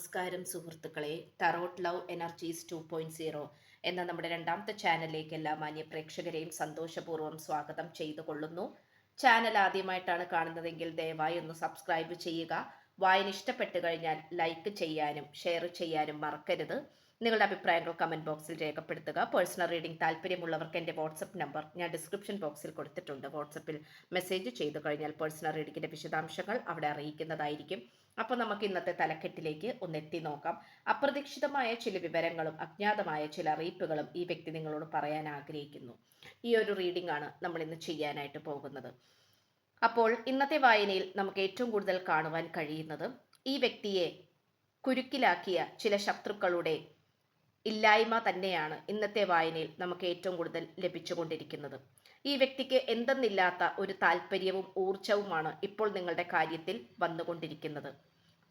നമസ്കാരം സുഹൃത്തുക്കളെ. Tarot love energies two point zero എന്ന നമ്മുടെ രണ്ടാമത്തെ ചാനലിലേക്ക് എല്ലാ മാന്യ പ്രേക്ഷകരെയും സന്തോഷപൂർവം സ്വാഗതം ചെയ്തു കൊള്ളുന്നു ചാനൽ ആദ്യമായിട്ടാണ് കാണുന്നതെങ്കിൽ ദയവായി ഒന്ന് സബ്സ്ക്രൈബ് ചെയ്യുക. വായന ഇഷ്ടപ്പെട്ടു കഴിഞ്ഞാൽ ലൈക്ക് ചെയ്യാനും ഷെയർ ചെയ്യാനും മറക്കരുത്. നിങ്ങളുടെ അഭിപ്രായങ്ങൾ കമന്റ് ബോക്സിൽ രേഖപ്പെടുത്തുക. പേഴ്സണൽ റീഡിംഗ് താല്പര്യമുള്ളവർക്ക് എന്റെ വാട്സപ്പ് നമ്പർ ഞാൻ ഡിസ്ക്രിപ്ഷൻ ബോക്സിൽ കൊടുത്തിട്ടുണ്ട്. വാട്സപ്പിൽ മെസ്സേജ് ചെയ്തു കഴിഞ്ഞാൽ പേഴ്സണൽ റീഡിങ്ങിന്റെ വിശദാംശങ്ങൾ അവിടെ അറിയിക്കുന്നതായിരിക്കും. അപ്പോൾ നമുക്ക് ഇന്നത്തെ തലക്കെട്ടിലേക്ക് ഒന്ന് എത്തി നോക്കാം. അപ്രതീക്ഷിതമായ ചില വിവരങ്ങളും അജ്ഞാതമായ ചില അറിയിപ്പുകളും ഈ വ്യക്തി നിങ്ങളോട് പറയാൻ ആഗ്രഹിക്കുന്നു. ഈ ഒരു റീഡിംഗ് ആണ് നമ്മൾ ഇന്ന് ചെയ്യാനായിട്ട് പോകുന്നത്. അപ്പോൾ ഇന്നത്തെ വായനയിൽ നമുക്ക് ഏറ്റവും കൂടുതൽ കാണുവാൻ കഴിയുന്നത് ഈ വ്യക്തിയെ കുരുക്കിലാക്കിയ ചില ശത്രുക്കളുടെ ഇല്ലായ്മ തന്നെയാണ് ഇന്നത്തെ വായനയിൽ നമുക്ക് ഏറ്റവും കൂടുതൽ ലഭിച്ചുകൊണ്ടിരിക്കുന്നത്. ഈ വ്യക്തിക്ക് എന്തെന്നില്ലാത്ത ഒരു താല്പര്യവും ഊർജവുമാണ് ഇപ്പോൾ നിങ്ങളുടെ കാര്യത്തിൽ വന്നുകൊണ്ടിരിക്കുന്നത്.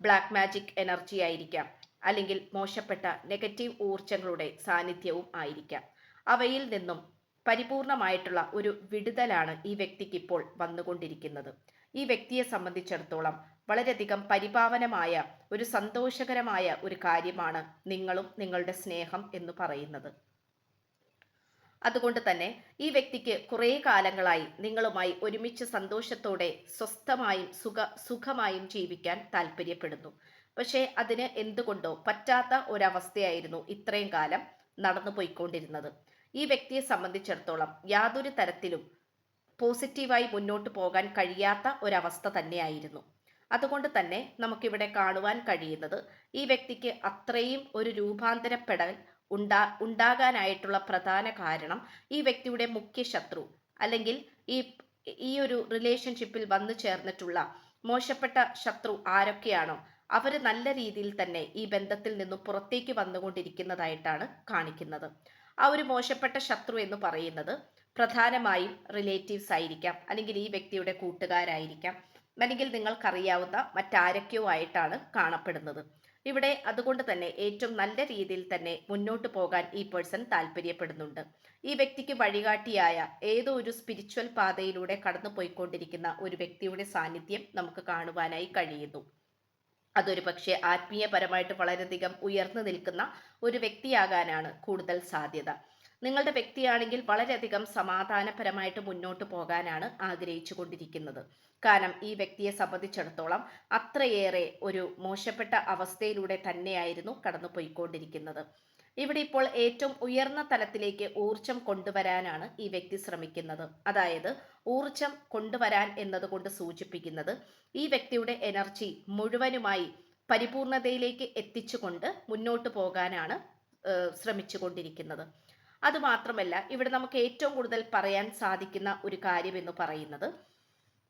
ബ്ലാക്ക് മാജിക് എനർജി ആയിരിക്കാം. അല്ലെങ്കിൽ മോശപ്പെട്ട നെഗറ്റീവ് ഊർജങ്ങളുടെ സാന്നിധ്യവും ആയിരിക്കാം. അവയിൽ നിന്നും പരിപൂർണമായിട്ടുള്ള ഒരു വിടുതലാണ് ഈ വ്യക്തിക്ക് ഇപ്പോൾ വന്നുകൊണ്ടിരിക്കുന്നത്. ഈ വ്യക്തിയെ സംബന്ധിച്ചിടത്തോളം വളരെയധികം പരിപാവനമായ ഒരു സന്തോഷകരമായ ഒരു കാര്യമാണ് നിങ്ങളും നിങ്ങളുടെ സ്നേഹം എന്ന് പറയുന്നത്. അതുകൊണ്ട് തന്നെ ഈ വ്യക്തിക്ക് കുറേ കാലങ്ങളായി നിങ്ങളുമായി ഒരുമിച്ച് സന്തോഷത്തോടെ സ്വസ്ഥമായും സുഖ സുഖമായും ജീവിക്കാൻ താല്പര്യപ്പെടുന്നു. പക്ഷേ അതിന് എന്തുകൊണ്ടോ പറ്റാത്ത ഒരവസ്ഥയായിരുന്നു ഇത്രയും കാലം നടന്നു പോയിക്കൊണ്ടിരുന്നത്. ഈ വ്യക്തിയെ സംബന്ധിച്ചിടത്തോളം യാതൊരു തരത്തിലും പോസിറ്റീവായി മുന്നോട്ട് പോകാൻ കഴിയാത്ത ഒരവസ്ഥ തന്നെയായിരുന്നു. അതുകൊണ്ട് തന്നെ നമുക്കിവിടെ കാണുവാൻ കഴിയുന്നത് ഈ വ്യക്തിക്ക് അത്രയും ഒരു രൂപാന്തരപ്പെടൽ ഉണ്ടാ ഉണ്ടാകാനായിട്ടുള്ള പ്രധാന കാരണം ഈ വ്യക്തിയുടെ മുഖ്യ ശത്രു അല്ലെങ്കിൽ ഈ ഈ ഒരു റിലേഷൻഷിപ്പിൽ വന്നു ചേർന്നിട്ടുള്ള മോശപ്പെട്ട ശത്രു ആരൊക്കെയാണോ അവർ നല്ല രീതിയിൽ തന്നെ ഈ ബന്ധത്തിൽ നിന്നും പുറത്തേക്ക് വന്നുകൊണ്ടിരിക്കുന്നതായിട്ടാണ് കാണിക്കുന്നത്. ആ ഒരു മോശപ്പെട്ട ശത്രു എന്ന് പറയുന്നത് പ്രധാനമായും റിലേറ്റീവ്സ് ആയിരിക്കാം അല്ലെങ്കിൽ ഈ വ്യക്തിയുടെ കൂട്ടുകാരായിരിക്കാം. അല്ലെങ്കിൽ നിങ്ങൾക്കറിയാവുന്ന മറ്റാരൊക്കെയോ ആയിട്ടാണ് കാണപ്പെടുന്നത്. ഇവിടെ അതുകൊണ്ട് തന്നെ ഏറ്റവും നല്ല രീതിയിൽ തന്നെ മുന്നോട്ട് പോകാൻ ഈ പേഴ്സൺ താല്പര്യപ്പെടുന്നുണ്ട്. ഈ വ്യക്തിക്ക് വഴികാട്ടിയായ ഏതോ ഒരു സ്പിരിച്വൽ പാതയിലൂടെ കടന്നു പോയിക്കൊണ്ടിരിക്കുന്ന ഒരു വ്യക്തിയുടെ സാന്നിധ്യം നമുക്ക് കാണുവാനായി കഴിയുന്നു. അതൊരു പക്ഷേ ആത്മീയപരമായിട്ട് വളരെയധികം ഉയർന്നു നിൽക്കുന്ന ഒരു വ്യക്തിയാകാനാണ് കൂടുതൽ സാധ്യത. നിങ്ങളുടെ വ്യക്തിയാണെങ്കിൽ വളരെയധികം സമാധാനപരമായിട്ട് മുന്നോട്ട് പോകാനാണ് ആഗ്രഹിച്ചു കൊണ്ടിരിക്കുന്നത് കാരണം ഈ വ്യക്തിയെ സംബന്ധിച്ചിടത്തോളം അത്രയേറെ ഒരു മോശപ്പെട്ട അവസ്ഥയിലൂടെ തന്നെയായിരുന്നു കടന്നു പോയിക്കൊണ്ടിരിക്കുന്നത് ഇവിടെ ഇപ്പോൾ ഏറ്റവും ഉയർന്ന തലത്തിലേക്ക് ഊർജം കൊണ്ടുവരാനാണ് ഈ വ്യക്തി ശ്രമിക്കുന്നത്. അതായത് ഊർജം കൊണ്ടുവരാൻ എന്നതുകൊണ്ട് സൂചിപ്പിക്കുന്നത് ഈ വ്യക്തിയുടെ എനർജി മുഴുവനുമായി പരിപൂർണതയിലേക്ക് എത്തിച്ചുകൊണ്ട് മുന്നോട്ട് പോകാനാണ് ശ്രമിച്ചുകൊണ്ടിരിക്കുന്നത്. അതുമാത്രമല്ല ഇവിടെ നമുക്ക് ഏറ്റവും കൂടുതൽ പറയാൻ സാധിക്കുന്ന ഒരു കാര്യം എന്ന് പറയുന്നത്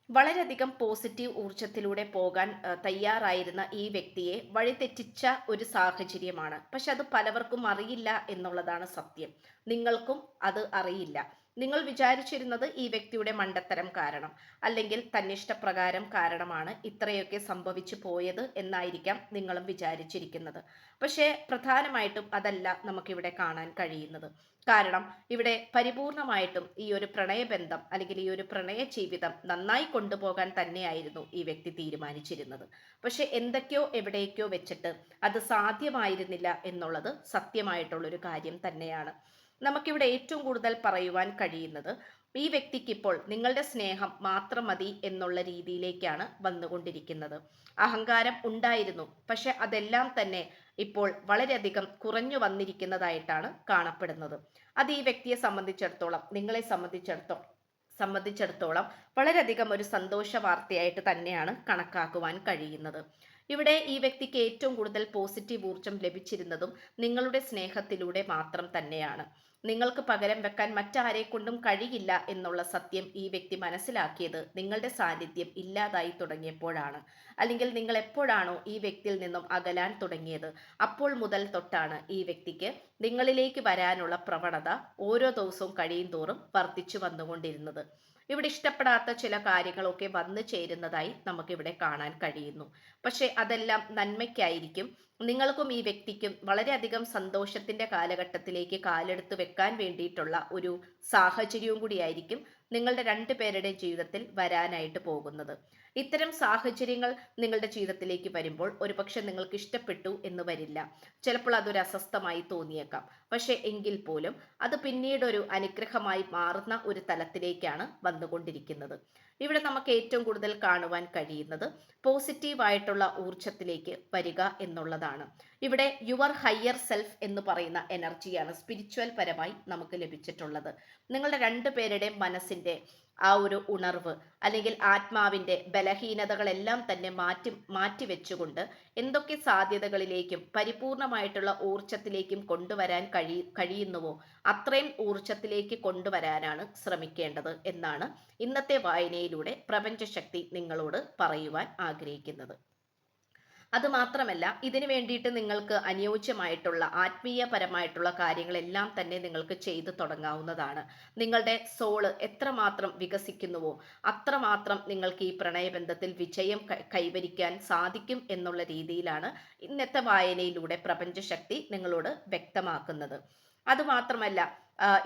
വളരെയധികം പോസിറ്റീവ് ഊർജത്തിലൂടെ പോകാൻ തയ്യാറായിരുന്ന ഈ വ്യക്തിയെ വഴിതെറ്റിച്ച ഒരു സാഹചര്യമാണ്. പക്ഷെ അത് പലവർക്കും അറിയില്ല എന്നുള്ളതാണ് സത്യം. നിങ്ങൾക്കും അത് അറിയില്ല. നിങ്ങൾ വിചാരിച്ചിരുന്നത് ഈ വ്യക്തിയുടെ മണ്ടത്തരം കാരണം അല്ലെങ്കിൽ തന്നിഷ്ടപ്രകാരം കാരണമാണ് ഇത്രയൊക്കെ സംഭവിച്ചു പോയത് എന്നായിരിക്കാം നിങ്ങളും വിചാരിച്ചിരിക്കുന്നത്. പക്ഷേ പ്രധാനമായിട്ടും അതല്ല നമുക്കിവിടെ കാണാൻ കഴിയുന്നത്. കാരണം ഇവിടെ പരിപൂർണമായിട്ടും ഈ ഒരു പ്രണയബന്ധം അല്ലെങ്കിൽ ഈ ഒരു പ്രണയ ജീവിതം നന്നായി കൊണ്ടുപോകാൻ തന്നെയായിരുന്നു ഈ വ്യക്തി തീരുമാനിച്ചിരുന്നത്. പക്ഷെ എന്തൊക്കെയോ എവിടേക്കോ വെച്ചിട്ട് അത് സാധ്യമായിരുന്നില്ല എന്നുള്ളത് സത്യമായിട്ടുള്ളൊരു കാര്യം തന്നെയാണ്. നമുക്കിവിടെ ഏറ്റവും കൂടുതൽ പറയുവാൻ കഴിയുന്നത് ഈ വ്യക്തിക്ക് ഇപ്പോൾ നിങ്ങളുടെ സ്നേഹം മാത്രം മതി എന്നുള്ള രീതിയിലേക്കാണ് വന്നുകൊണ്ടിരിക്കുന്നത്. അഹങ്കാരം ഉണ്ടായിരുന്നു. പക്ഷെ അതെല്ലാം തന്നെ ഇപ്പോൾ വളരെയധികം കുറഞ്ഞു വന്നിരിക്കുന്നതായിട്ടാണ് കാണപ്പെടുന്നത്. അത് ഈ വ്യക്തിയെ സംബന്ധിച്ചിടത്തോളം നിങ്ങളെ സംബന്ധിച്ചിടത്തോളം സംബന്ധിച്ചിടത്തോളം വളരെയധികം ഒരു സന്തോഷ വാർത്തയായിട്ട് തന്നെയാണ് കണക്കാക്കുവാൻ കഴിയുന്നത്. ഇവിടെ ഈ വ്യക്തിക്ക് ഏറ്റവും കൂടുതൽ പോസിറ്റീവ് ഊർജം ലഭിച്ചിരുന്നതും നിങ്ങളുടെ സ്നേഹത്തിലൂടെ മാത്രം തന്നെയാണ്. നിങ്ങൾക്ക് പകരം വെക്കാൻ മറ്റാരെ കൊണ്ടും കഴിയില്ല എന്നുള്ള സത്യം ഈ വ്യക്തി മനസ്സിലാക്കിയത് നിങ്ങളുടെ സാന്നിധ്യം ഇല്ലാതായി തുടങ്ങിയപ്പോഴാണ്. അല്ലെങ്കിൽ നിങ്ങൾ എപ്പോഴാണോ ഈ വ്യക്തിയിൽ നിന്നും അകലാൻ തുടങ്ങിയത്? അപ്പോൾ മുതൽ തൊട്ടാണ് ഈ വ്യക്തിക്ക് നിങ്ങളിലേക്ക് വരാനുള്ള പ്രവണത ഓരോ ദിവസവും കഴിയും തോറും വർദ്ധിച്ചു വന്നുകൊണ്ടിരുന്നത്. ഇവിടെ ഇഷ്ടപ്പെടാത്ത ചില കാര്യങ്ങളൊക്കെ വന്നു ചേരുന്നതായി നമുക്കിവിടെ കാണാൻ കഴിയുന്നു. പക്ഷേ അതെല്ലാം നന്മയ്ക്കായിരിക്കും. നിങ്ങൾക്കും ഈ വ്യക്തിക്കും വളരെയധികം സന്തോഷത്തിന്റെ കാലഘട്ടത്തിലേക്ക് കാലെടുത്ത് വെക്കാൻ വേണ്ടിയിട്ടുള്ള ഒരു സാഹചര്യവും കൂടിയായിരിക്കും നിങ്ങളുടെ രണ്ടു പേരുടെയും ജീവിതത്തിൽ വരാനായിട്ട് പോകുന്നത്. ഇത്തരം സാഹചര്യങ്ങൾ നിങ്ങളുടെ ജീവിതത്തിലേക്ക് വരുമ്പോൾ ഒരുപക്ഷെ നിങ്ങൾക്ക് ഇഷ്ടപ്പെട്ടു എന്ന് വരില്ല. ചിലപ്പോൾ അതൊരു അസ്വസ്ഥമായി തോന്നിയേക്കാം. പക്ഷെ എങ്കിൽ പോലും അത് പിന്നീട് ഒരു അനുഗ്രഹമായി മാറുന്ന ഒരു തലത്തിലേക്കാണ് വന്നുകൊണ്ടിരിക്കുന്നത്. ഇവിടെ നമുക്ക് ഏറ്റവും കൂടുതൽ കാണുവാൻ കഴിയുന്നത് പോസിറ്റീവായിട്ടുള്ള ഊർജത്തിലേക്ക് വരിക എന്നുള്ളതാണ്. ഇവിടെ യുവർ ഹയർ സെൽഫ് എന്ന് പറയുന്ന എനർജിയാണ് സ്പിരിച്വൽ പരമായി നമുക്ക് ലഭിച്ചിട്ടുള്ളത്. നിങ്ങളുടെ രണ്ടു പേരുടെയും മനസ്സിന്റെ ആ ഒരു ഉണർവ് അല്ലെങ്കിൽ ആത്മാവിന്റെ ബലഹീനതകളെല്ലാം തന്നെ മാറ്റി മാറ്റിവെച്ചുകൊണ്ട് എന്തൊക്കെ സാധ്യതകളിലേക്കും പരിപൂർണമായിട്ടുള്ള ഊർജത്തിലേക്കും കൊണ്ടുവരാൻ കഴി കഴിയുന്നുവോ അത്രയും ഊർജത്തിലേക്ക് കൊണ്ടുവരാനാണ് ശ്രമിക്കേണ്ടത് എന്നാണ് ഇന്നത്തെ വായനയിലൂടെ പ്രപഞ്ചശക്തി നിങ്ങളോട് പറയുവാൻ ആഗ്രഹിക്കുന്നത്. അതുമാത്രമല്ല ഇതിനു വേണ്ടിയിട്ട് നിങ്ങൾക്ക് അനുയോജ്യമായിട്ടുള്ള ആത്മീയപരമായിട്ടുള്ള കാര്യങ്ങളെല്ലാം തന്നെ നിങ്ങൾക്ക് ചെയ്തു തുടങ്ങാവുന്നതാണ്. നിങ്ങളുടെ സോൾ എത്രമാത്രം വികസിക്കുന്നുവോ അത്രമാത്രം നിങ്ങൾക്ക് ഈ പ്രണയബന്ധത്തിൽ വിജയം കൈവരിക്കാൻ സാധിക്കും എന്നുള്ള രീതിയിലാണ് ഇന്നത്തെ വായനയിലൂടെ പ്രപഞ്ചശക്തി നിങ്ങളോട് വ്യക്തമാക്കുന്നത്. അതുമാത്രമല്ല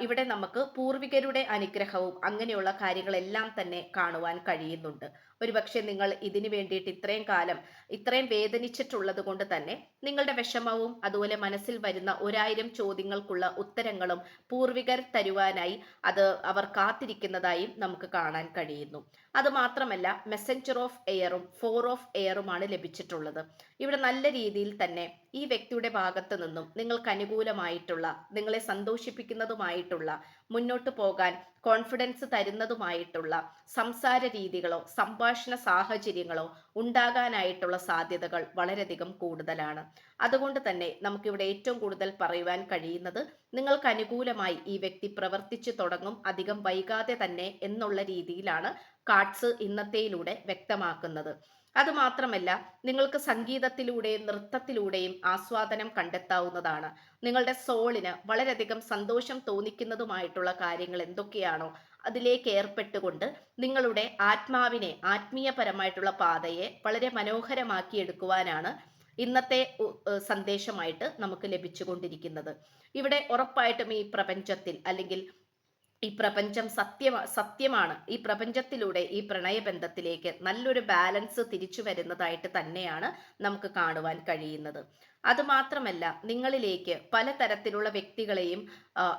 ഇവിടെ നമുക്ക് പൂർവികരുടെ അനുഗ്രഹവും അങ്ങനെയുള്ള കാര്യങ്ങളെല്ലാം തന്നെ കാണുവാൻ കഴിയുന്നുണ്ട്. ഒരുപക്ഷെ നിങ്ങൾ ഇതിനു വേണ്ടിയിട്ട് ഇത്രയും കാലം ഇത്രയും വേദനിച്ചിട്ടുള്ളത് കൊണ്ട് തന്നെ നിങ്ങളുടെ വിഷമവും അതുപോലെ മനസ്സിൽ വരുന്ന ഒരായിരം ചോദ്യങ്ങൾക്കുള്ള ഉത്തരങ്ങളും പൂർവികർ തരുവാനായി അത് അവർ കാത്തിരിക്കുന്നതായും നമുക്ക് കാണാൻ കഴിയുന്നു. അത് മാത്രമല്ല മെസ്സഞ്ചർ ഓഫ് എയറും ഫോർ ഓഫ് എയറുമാണ് ലഭിച്ചിട്ടുള്ളത്. ഇവിടെ നല്ല രീതിയിൽ തന്നെ ഈ വ്യക്തിയുടെ ഭാഗത്തു നിന്നും നിങ്ങൾക്ക് അനുകൂലമായിട്ടുള്ള നിങ്ങളെ സന്തോഷിപ്പിക്കുന്നതുമായിട്ടുള്ള മുന്നോട്ട് പോകാൻ കോൺഫിഡൻസ് തരുന്നതുമായിട്ടുള്ള സംസാര രീതികളോ സംഭാഷണ സാഹചര്യങ്ങളോ ഉണ്ടാകാനായിട്ടുള്ള സാധ്യതകൾ വളരെയധികം കൂടുതലാണ്. അതുകൊണ്ട് തന്നെ നമുക്കിവിടെ ഏറ്റവും കൂടുതൽ പറയുവാൻ കഴിയുന്നത് നിങ്ങൾക്ക് അനുകൂലമായി ഈ വ്യക്തി പ്രവർത്തിച്ചു തുടങ്ങും അധികം വൈകാതെ തന്നെ എന്നുള്ള രീതിയിലാണ് കാർഡ്സ് ഇന്നത്തെയിലൂടെ വ്യക്തമാക്കുന്നത്. അതുമാത്രമല്ല നിങ്ങൾക്ക് സംഗീതത്തിലൂടെയും നൃത്തത്തിലൂടെയും ആസ്വാദനം കണ്ടെത്താവുന്നതാണ്. നിങ്ങളുടെ സോളിന് വളരെയധികം സന്തോഷം തോന്നിക്കുന്നതുമായിട്ടുള്ള കാര്യങ്ങൾ എന്തൊക്കെയാണോ അതിലേക്ക് ഏർപ്പെട്ടുകൊണ്ട് നിങ്ങളുടെ ആത്മാവിനെ ആത്മീയപരമായിട്ടുള്ള പാതയെ വളരെ മനോഹരമാക്കി എടുക്കുവാനാണ് ഇന്നത്തെ സന്ദേശമായിട്ട് നമുക്ക് ലഭിച്ചുകൊണ്ടിരിക്കുന്നത്. ഇവിടെ ഉറപ്പായിട്ടും ഈ പ്രപഞ്ചത്തിൽ അല്ലെങ്കിൽ ഈ പ്രപഞ്ചം സത്യമാ സത്യമാണ്. ഈ പ്രപഞ്ചത്തിലൂടെ ഈ പ്രണയബന്ധത്തിലേക്ക് നല്ലൊരു ബാലൻസ് തിരിച്ചു വരുന്നതായിട്ട് തന്നെയാണ് നമുക്ക് കാണുവാൻ കഴിയുന്നത്. അതുമാത്രമല്ല നിങ്ങളിലേക്ക് പലതരത്തിലുള്ള വ്യക്തികളെയും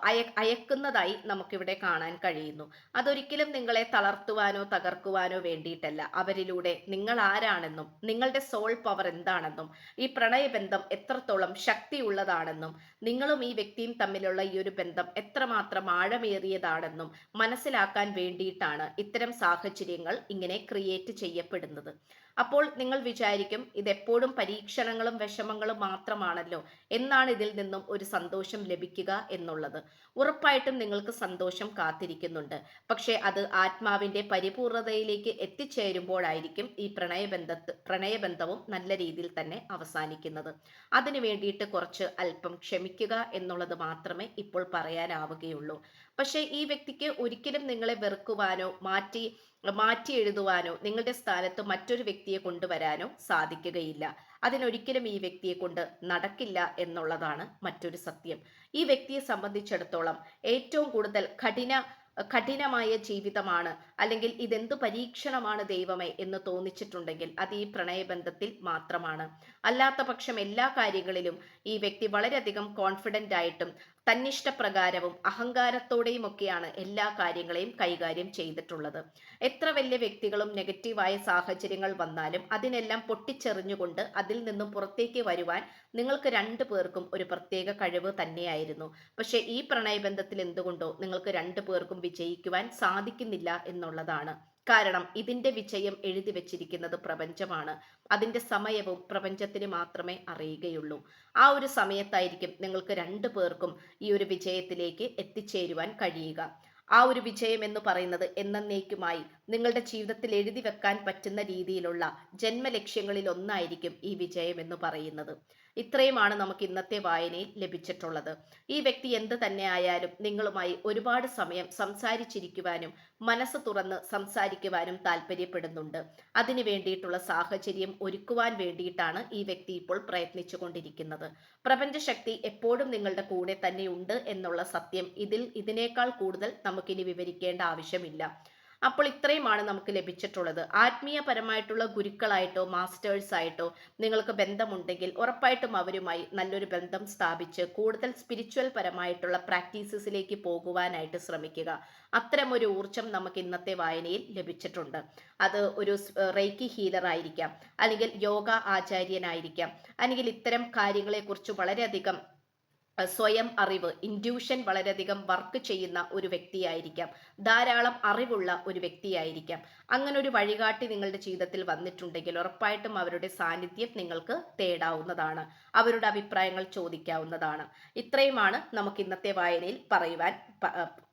അയ അയക്കുന്നതായി നമുക്കിവിടെ കാണാൻ കഴിയുന്നു. അതൊരിക്കലും നിങ്ങളെ തളർത്തുവാനോ തകർക്കുവാനോ വേണ്ടിയിട്ടല്ല. അവരിലൂടെ നിങ്ങൾ ആരാണെന്നും നിങ്ങളുടെ സോൾ പവർ എന്താണെന്നും ഈ പ്രണയബന്ധം എത്രത്തോളം ശക്തിയുള്ളതാണെന്നും നിങ്ങളും ഈ വ്യക്തിയും തമ്മിലുള്ള ഈ ഒരു ബന്ധം എത്രമാത്രം ആഴമേറിയതാണെന്നും മനസ്സിലാക്കാൻ വേണ്ടിയിട്ടാണ് ഇത്തരം സാഹചര്യങ്ങൾ ഇങ്ങനെ ക്രിയേറ്റ് ചെയ്യപ്പെടുന്നത്. അപ്പോൾ നിങ്ങൾ വിചാരിക്കും ഇതെപ്പോഴും പരീക്ഷണങ്ങളും വിഷമങ്ങളും മാത്രമാണല്ലോ. എന്നാണ് ഇതിൽ നിന്നും ഒരു സന്തോഷം ലഭിക്കുക എന്നുള്ളത്. ഉറപ്പായിട്ടും നിങ്ങൾക്ക് സന്തോഷം കാത്തിരിക്കുന്നുണ്ട്. പക്ഷേ അത് ആത്മാവിന്റെ പരിപൂർണതയിലേക്ക് എത്തിച്ചേരുമ്പോഴായിരിക്കും ഈ പ്രണയബന്ധത്ത് പ്രണയബന്ധവും നല്ല രീതിയിൽ തന്നെ അവസാനിക്കുന്നത്. അതിനു വേണ്ടിയിട്ട് കുറച്ച് അല്പം ക്ഷമിക്കുക എന്നുള്ളത് മാത്രമേ ഇപ്പോൾ പറയാനാവുകയുള്ളൂ. പക്ഷേ ഈ വ്യക്തിക്ക് ഒരിക്കലും നിങ്ങളെ വെറുക്കുവാനോ മാറ്റി മാറ്റി എഴുതുവാനോ നിങ്ങളുടെ സ്ഥാനത്ത് മറ്റൊരു വ്യക്തിയെ കൊണ്ടുവരാനോ സാധിക്കുകയില്ല. അതിനൊരിക്കലും ഈ വ്യക്തിയെ കൊണ്ട് നടക്കില്ല എന്നുള്ളതാണ് മറ്റൊരു സത്യം. ഈ വ്യക്തിയെ സംബന്ധിച്ചിടത്തോളം ഏറ്റവും കൂടുതൽ കഠിന കഠിനമായ ജീവിതമാണ് അല്ലെങ്കിൽ ഇതെന്ത് പരീക്ഷണമാണ് ദൈവമേ എന്ന് തോന്നിച്ചിട്ടുണ്ടെങ്കിൽ അത് ഈ പ്രണയബന്ധത്തിൽ മാത്രമാണ്. അല്ലാത്ത പക്ഷം എല്ലാ കാര്യങ്ങളിലും ഈ വ്യക്തി വളരെയധികം കോൺഫിഡന്റ് ആയിട്ടും തന്നിഷ്ടപ്രകാരവും അഹങ്കാരത്തോടെയും ഒക്കെയാണ് എല്ലാ കാര്യങ്ങളെയും കൈകാര്യം ചെയ്തിട്ടുള്ളത്. എത്ര വലിയ വ്യക്തികളും നെഗറ്റീവായ സാഹചര്യങ്ങൾ വന്നാലും അതിനെല്ലാം പൊട്ടിച്ചെറിഞ്ഞുകൊണ്ട് അതിൽ നിന്നും പുറത്തേക്ക് വരുവാൻ നിങ്ങൾക്ക് രണ്ടു പേർക്കും ഒരു പ്രത്യേക കഴിവ് തന്നെയായിരുന്നു. പക്ഷെ ഈ പ്രണയബന്ധത്തിൽ എന്തുകൊണ്ടോ നിങ്ങൾക്ക് രണ്ടു പേർക്കും വിജയിക്കുവാൻ സാധിക്കുന്നില്ല എന്നുള്ളതാണ്. കാരണം ഇതിന്റെ വിജയം എഴുതി വെച്ചിരിക്കുന്നത് പ്രപഞ്ചമാണ്. അതിന്റെ സമയവും പ്രപഞ്ചത്തിന് മാത്രമേ അറിയുകയുള്ളൂ. ആ ഒരു സമയത്തായിരിക്കും നിങ്ങൾക്ക് രണ്ടു പേർക്കും ഈ ഒരു വിജയത്തിലേക്ക് എത്തിച്ചേരുവാൻ കഴിയുക. ആ ഒരു വിജയം എന്ന് പറയുന്നത് എന്നേക്കുമായി നിങ്ങളുടെ ജീവിതത്തിൽ എഴുതി വെക്കാൻ പറ്റുന്ന രീതിയിലുള്ള ജന്മലക്ഷ്യങ്ങളിൽ ഒന്നായിരിക്കും ഈ വിജയം എന്ന് പറയുന്നത്. ഇത്രയുമാണ് നമുക്ക് ഇന്നത്തെ വായനയിൽ ലഭിച്ചിട്ടുള്ളത്. ഈ വ്യക്തി എന്ത് തന്നെ ആയാലും നിങ്ങളുമായി ഒരുപാട് സമയം സംസാരിച്ചിരിക്കുവാനും മനസ്സ് തുറന്ന് സംസാരിക്കുവാനും താല്പര്യപ്പെടുന്നുണ്ട്. അതിനു വേണ്ടിയിട്ടുള്ള സാഹചര്യം ഒരുക്കുവാൻ വേണ്ടിയിട്ടാണ് ഈ വ്യക്തി ഇപ്പോൾ പ്രയത്നിച്ചു കൊണ്ടിരിക്കുന്നത്. പ്രപഞ്ചശക്തി എപ്പോഴും നിങ്ങളുടെ കൂടെ തന്നെയുണ്ട് എന്നുള്ള സത്യം ഇതിൽ ഇതിനേക്കാൾ കൂടുതൽ നമുക്കിനി വിവരിക്കേണ്ട ആവശ്യമില്ല. അപ്പോൾ ഇത്രയുമാണ് നമുക്ക് ലഭിച്ചിട്ടുള്ളത്. ആത്മീയപരമായിട്ടുള്ള ഗുരുക്കളായിട്ടോ മാസ്റ്റേഴ്സ് ആയിട്ടോ നിങ്ങൾക്ക് ബന്ധമുണ്ടെങ്കിൽ ഉറപ്പായിട്ടും അവരുമായി നല്ലൊരു ബന്ധം സ്ഥാപിച്ച് കൂടുതൽ സ്പിരിച്വൽ പരമായിട്ടുള്ള പ്രാക്ടീസസിലേക്ക് പോകുവാനായിട്ട് ശ്രമിക്കുക. അത്തരം ഒരു ഊർജം നമുക്ക് ഇന്നത്തെ വായനയിൽ ലഭിച്ചിട്ടുണ്ട്. അത് ഒരു റേക്കി ഹീലർ ആയിരിക്കാം. അല്ലെങ്കിൽ യോഗ ആചാര്യനായിരിക്കാം. അല്ലെങ്കിൽ ഇത്തരം കാര്യങ്ങളെക്കുറിച്ച് വളരെയധികം സ്വയം അറിവ് ഇൻഡ്യൂഷൻ വളരെയധികം വർക്ക് ചെയ്യുന്ന ഒരു വ്യക്തിയായിരിക്കാം. ധാരാളം അറിവുള്ള ഒരു വ്യക്തിയായിരിക്കാം. അങ്ങനെ ഒരു വഴികാട്ടി നിങ്ങളുടെ ജീവിതത്തിൽ വന്നിട്ടുണ്ടെങ്കിൽ ഉറപ്പായിട്ടും അവരുടെ സാന്നിധ്യം നിങ്ങൾക്ക് തേടാവുന്നതാണ്. അവരുടെ അഭിപ്രായങ്ങൾ ചോദിക്കാവുന്നതാണ്. ഇത്രയുമാണ് നമുക്ക് ഇന്നത്തെ വായനയിൽ പറയുവാൻ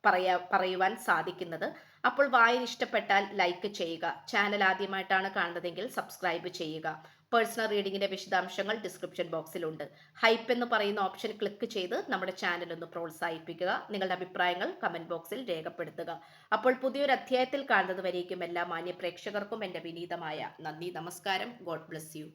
പറയാ പറയുവാൻ സാധിക്കുന്നത്. അപ്പോൾ വായന ഇഷ്ടപ്പെട്ടാൽ ലൈക്ക് ചെയ്യുക. ചാനൽ ആദ്യമായിട്ടാണ് കാണുന്നതെങ്കിൽ സബ്സ്ക്രൈബ് ചെയ്യുക. പേഴ്സണൽ റീഡിങ്ങിന്റെ വിശദാംശങ്ങൾ ഡിസ്ക്രിപ്ഷൻ ബോക്സിലുണ്ട് ഹൈപ്പ് എന്ന് പറയുന്ന ഓപ്ഷൻ ക്ലിക്ക് ചെയ്ത് നമ്മുടെ ചാനൽ ഒന്ന് പ്രോത്സാഹിപ്പിക്കുക. നിങ്ങളുടെ അഭിപ്രായങ്ങൾ കമന്റ് ബോക്സിൽ രേഖപ്പെടുത്തുക. അപ്പോൾ പുതിയൊരു അധ്യായത്തിൽ കാണുന്നത് വരേക്കും എല്ലാ മാന്യ പ്രേക്ഷകർക്കും എന്റെ വിനീതമായ നന്ദി. നമസ്കാരം. God bless you